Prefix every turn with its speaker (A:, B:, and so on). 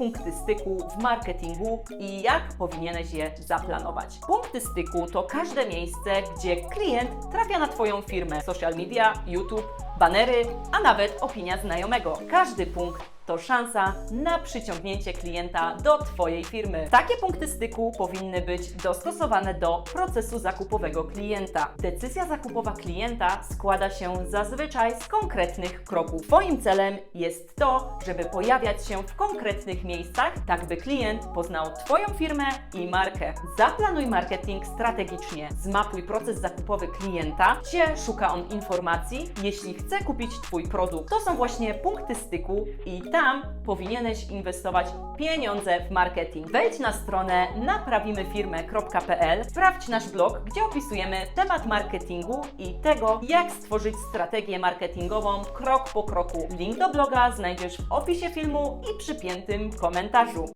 A: punkty styku w marketingu i jak powinieneś je zaplanować. Punkty styku to każde miejsce, gdzie klient trafia na Twoją firmę. Social media, YouTube, banery, a nawet opinia znajomego. Każdy punkt to szansa na przyciągnięcie klienta do Twojej firmy. Takie punkty styku powinny być dostosowane do procesu zakupowego klienta. Decyzja zakupowa klienta składa się zazwyczaj z konkretnych kroków. Twoim celem jest to, żeby pojawiać się w konkretnych miejscach, tak by klient poznał Twoją firmę i markę. Zaplanuj marketing strategicznie. Zmapuj proces zakupowy klienta, gdzie szuka on informacji, jeśli chce kupić Twój produkt. To są właśnie punkty styku i tam powinieneś inwestować pieniądze w marketing. Wejdź na stronę naprawimyfirmę.pl, sprawdź nasz blog, gdzie opisujemy temat marketingu i tego, jak stworzyć strategię marketingową krok po kroku. Link do bloga znajdziesz w opisie filmu i przypiętym komentarzu.